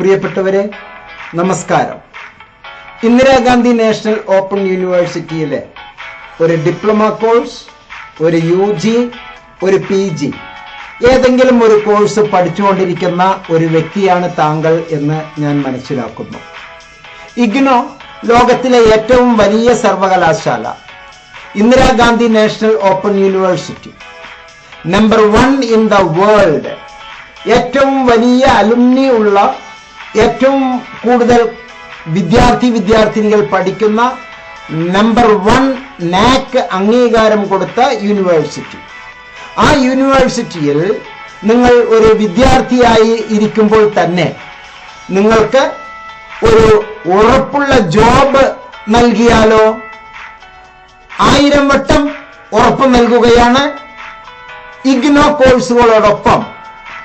പ്രിയപ്പെട്ടവരെ നമസ്കാരം. Indira Gandhi national open യൂണിവേഴ്സിറ്റിയിലെ ഒരു ഡിപ്ലോമ കോഴ്സ് ഒരു യു ജി ഒരു പി ജി ഏതെങ്കിലും ഒരു കോഴ്സ് പഠിച്ചുകൊണ്ടിരിക്കുന്ന ഒരു വ്യക്തിയാണ് താങ്കൾ എന്ന് ഞാൻ മനസ്സിലാക്കുന്നു. ഇഗ്നോ ലോകത്തിലെ ഏറ്റവും വലിയ സർവകലാശാല Indira Gandhi national open university number one in the world ഏറ്റവും വലിയ അലുമിനി ഉള്ള ഏറ്റവും കൂടുതൽ വിദ്യാർത്ഥി വിദ്യാർത്ഥിനികൾ പഠിക്കുന്ന നമ്പർ വൺ നാക്ക് അംഗീകാരം കൊടുത്ത യൂണിവേഴ്സിറ്റി. ആ യൂണിവേഴ്സിറ്റിയിൽ നിങ്ങൾ ഒരു വിദ്യാർത്ഥിയായി ഇരിക്കുമ്പോൾ തന്നെ നിങ്ങൾക്ക് ഒരു ഉറപ്പുള്ള ജോബ് നൽകിയാലോ? ആയിരം വട്ടം ഉറപ്പ് നൽകുകയാണ് ഇഗ്നോ കോഴ്സുകളോടൊപ്പം.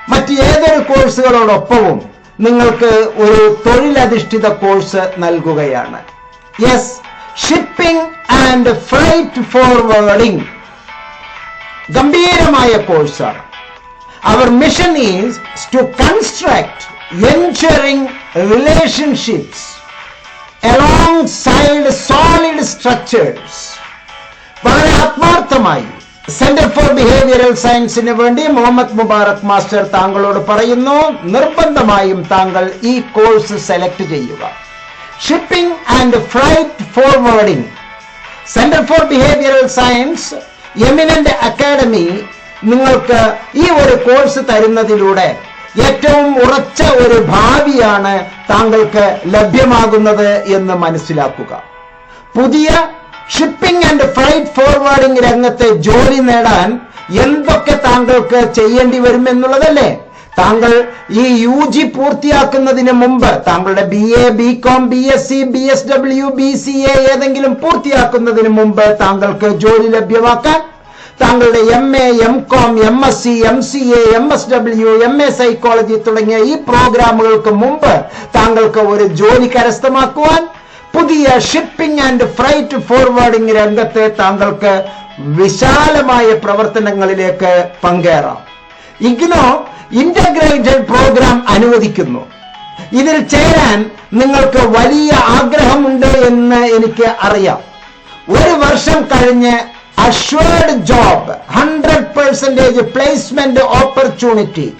മറ്റ് ഏതൊരു കോഴ്സുകളോടൊപ്പവും നിങ്ങൾക്ക് ഒരു തൊഴിലധിഷ്ഠിത കോഴ്സ് നൽകുകയാണ്. Yes shipping and flight forwarding ഗംഭീരമായ കോഴ്സാണ്. Our mission is to construct ensuring relationships alongside solid structures വളരെ ആത്മാർത്ഥമായി സെന്റർ ഫോർ ബിഹേവിയറൽ സയൻസിന് വേണ്ടി മുഹമ്മദ് മുബാറക് മാസ്റ്റർ താങ്കളോട് പറയുന്നു നിർബന്ധമായും താങ്കൾ ഈ കോഴ്സ് സെലക്ട് ചെയ്യുക. Shipping and flight forwarding centre for behavioural science eminent academy നിങ്ങൾക്ക് ഈ ഒരു കോഴ്സ് തരുന്നതിലൂടെ ഏറ്റവും ഉറച്ച ഒരു ഭാവിയാണ് താങ്കൾക്ക് ലഭ്യമാകുന്നത് എന്ന് മനസ്സിലാക്കുക. പുതിയ ഷിപ്പിംഗ് ആൻഡ് ഫ്ലൈറ്റ് ഫോർവേഡിംഗ് രംഗത്തെ ജോലി നേടാൻ എന്തൊക്കെ താങ്കൾക്ക് ചെയ്യേണ്ടി വരുമെന്നുള്ളതല്ലേ താങ്കൾ ഈ യു ജി പൂർത്തിയാക്കുന്നതിന് മുമ്പ് താങ്കളുടെ B A B com B S C B S W B C A ഏതെങ്കിലും പൂർത്തിയാക്കുന്നതിന് മുമ്പ് താങ്കൾക്ക് ജോലി ലഭ്യമാക്കാൻ? താങ്കളുടെ M A M com M S C M C A M S W M A psychology തുടങ്ങിയ ഈ പ്രോഗ്രാമുകൾക്ക് മുമ്പ് താങ്കൾക്ക് ഒരു ജോലി കരസ്ഥമാക്കുവാൻ പുതിയ ഷിപ്പിംഗ് ആൻഡ് ഫ്രൈറ്റ് ഫോർവേഡിംഗ് രംഗത്തെ താങ്കൾക്ക് വിശാലമായ പ്രവർത്തനങ്ങളിലേക്ക് പങ്കേറാം. ഇഗ്നോ ഇന്റഗ്രേറ്റഡ് പ്രോഗ്രാം അനുവദിക്കുന്നു. ഇതിൽ ചേരാൻ നിങ്ങൾക്ക് വലിയ ആഗ്രഹമുണ്ട് എന്ന് എനിക്ക് അറിയാം. ഒരു വർഷം കഴിഞ്ഞ് assured job hundred percentage placement opportunity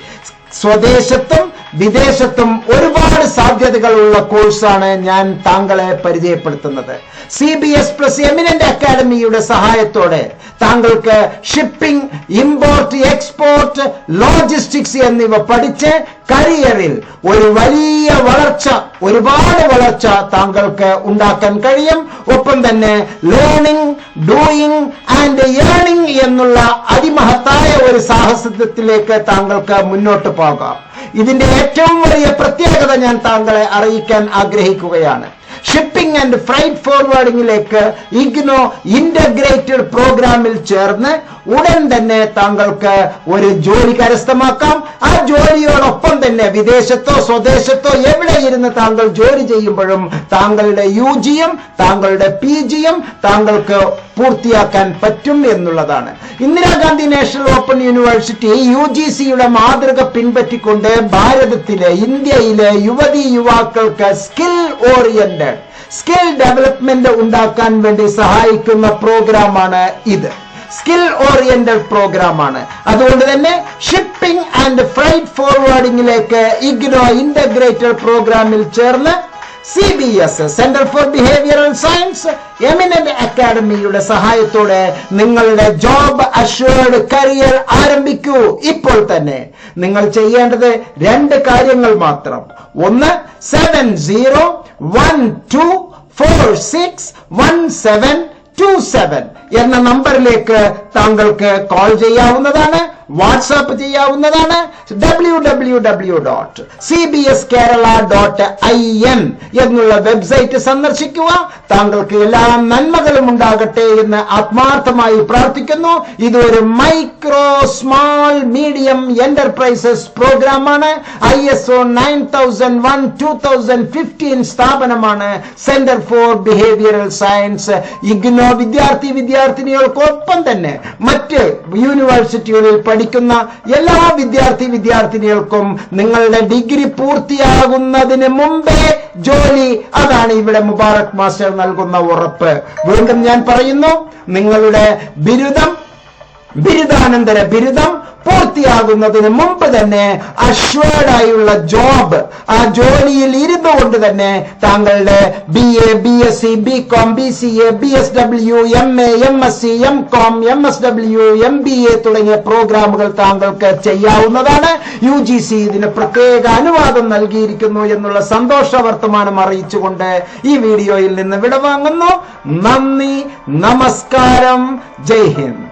സ്വദേശത്തും വിദേശത്തും ഒരുപാട് സാധ്യതകളുള്ള കോഴ്സാണ് ഞാൻ താങ്കളെ പരിചയപ്പെടുത്തുന്നത്. C B S plus eminent അക്കാദമിയുടെ സഹായത്തോടെ താങ്കൾക്ക് ഷിപ്പിംഗ് ഇമ്പോർട്ട് എക്സ്പോർട്ട് ലോജിസ്റ്റിക്സ് എന്നിവ പഠിച്ച് കരിയറിൽ ഒരു വലിയ വളർച്ച ഒരുപാട് വളർച്ച താങ്കൾക്ക് ഉണ്ടാക്കാൻ കഴിയും. ഒപ്പം തന്നെ ലേണിംഗ് ഡൂയിങ് ആൻഡ് ഏണിംഗ് എന്നുള്ള അതിമഹത്തായ ഒരു സാഹസത്തിലേക്ക് താങ്കൾക്ക് മുന്നോട്ട് പോകാം. ഇതിന്റെ ഏറ്റവും വലിയ പ്രത്യേകത ഞാൻ താങ്കളെ അറിയിക്കാൻ ആഗ്രഹിക്കുകയാണ്. ഷിപ്പിംഗ് ആൻഡ് ഫ്രൈറ്റ് ഫോർവേഡിംഗിലേക്ക് ഇഗ്നോ ഇന്റഗ്രേറ്റഡ് പ്രോഗ്രാമിൽ ചേർന്ന് ഉടൻ തന്നെ താങ്കൾക്ക് ഒരു ജോലി കരസ്ഥമാക്കാം. ആ ജോലിയോടൊപ്പം തന്നെ വിദേശത്തോ സ്വദേശത്തോ എവിടെ ഇരുന്ന് താങ്കൾ ജോലി ചെയ്യുമ്പോഴും താങ്കളുടെ യു ജിയും താങ്കളുടെ പി ജിയും താങ്കൾക്ക് പൂർത്തിയാക്കാൻ പറ്റും എന്നുള്ളതാണ്. Indira Gandhi national open university U G സിയുടെ മാതൃക പിൻപറ്റിക്കൊണ്ട് ഭാരതത്തിലെ ഇന്ത്യയിലെ യുവതി യുവാക്കൾക്ക് സ്കിൽ ഓറിയന്റഡ് സ്കിൽ ഡെവലപ്മെന്റ് ഉണ്ടാക്കാൻ വേണ്ടി സഹായിക്കുന്ന പ്രോഗ്രാമാണ് ഇത്. സ്കിൽ ഓറിയന്റഡ് പ്രോഗ്രാമാണ് അതുകൊണ്ട് തന്നെ ഷിപ്പിംഗ് ആൻഡ് ഫ്രൈറ്റ് ഫോർവേഡിംഗിലേക്ക് ഇഗ്നോ ഇന്റഗ്രേറ്റഡ് പ്രോഗ്രാമിൽ ചേർന്ന് C B S centre for behavioural science eminent അക്കാഡമിയുടെ സഹായത്തോടെ നിങ്ങളുടെ ജോബ് അഷ്വേർഡ് കരിയർ ആരംഭിക്കൂ. ഇപ്പോൾ തന്നെ നിങ്ങൾ ചെയ്യേണ്ടത് രണ്ട് കാര്യങ്ങൾ മാത്രം. ഒന്ന് seven zero one two four six one seven two seven എന്ന നമ്പറിലേക്ക് താങ്കൾക്ക് കോൾ ചെയ്യാവുന്നതാണ്. വാട്സാപ്പ് ചെയ്യാവുന്നതാണ് W W W dot C B S Kerala dot I N എന്നുള്ള വെബ്സൈറ്റ് സന്ദർശിക്കുക. താങ്കൾക്ക് എല്ലാ നന്മകളും ഉണ്ടാകട്ടെ എന്ന് ആത്മാർത്ഥമായി പ്രാർത്ഥിക്കുന്നു. ഇതൊരു മൈക്രോ സ്മോൾ മീഡിയം എന്റർപ്രൈസസ് പ്രോഗ്രാമാണ്. I S O nine thousand one two thousand fifteen സ്ഥാപനമാണ് centre for behavioural science. IGNOU വിദ്യാർത്ഥി വിദ്യാർത്ഥിനികൾക്കൊപ്പം തന്നെ മറ്റ് യൂണിവേഴ്സിറ്റികളിൽ എല്ലാ വിദ്യാർത്ഥി വിദ്യാർത്ഥിനികൾക്കും നിങ്ങളുടെ ഡിഗ്രി പൂർത്തിയാകുന്നതിന് മുമ്പേ ജോലി. അതാണ് ഇവിടെ മുബാറക് മാസ്റ്റർ നൽകുന്ന ഉറപ്പ്. വീണ്ടും ഞാൻ പറയുന്നു നിങ്ങളുടെ ബിരുദം ബിരുദാനന്തര ബിരുദം പൂർത്തിയാകുന്നതിന് മുമ്പ് തന്നെ assured ജോബ് ആ ജോലിയിൽ ഇരുന്നു കൊണ്ട് തന്നെ താങ്കളുടെ B A B S C B com B C A B S W M A M S C M com M S W M B A തുടങ്ങിയ പ്രോഗ്രാമുകൾ താങ്കൾക്ക് ചെയ്യാവുന്നതാണ്. യു ജി സി ഇതിന് പ്രത്യേക അനുവാദം നൽകിയിരിക്കുന്നു എന്നുള്ള സന്തോഷ വർത്തമാനം അറിയിച്ചുകൊണ്ട് ഈ വീഡിയോയിൽ നിന്ന് വിടവാങ്ങുന്നു. നന്ദി നമസ്കാരം. ജയ് ഹിന്ദ്.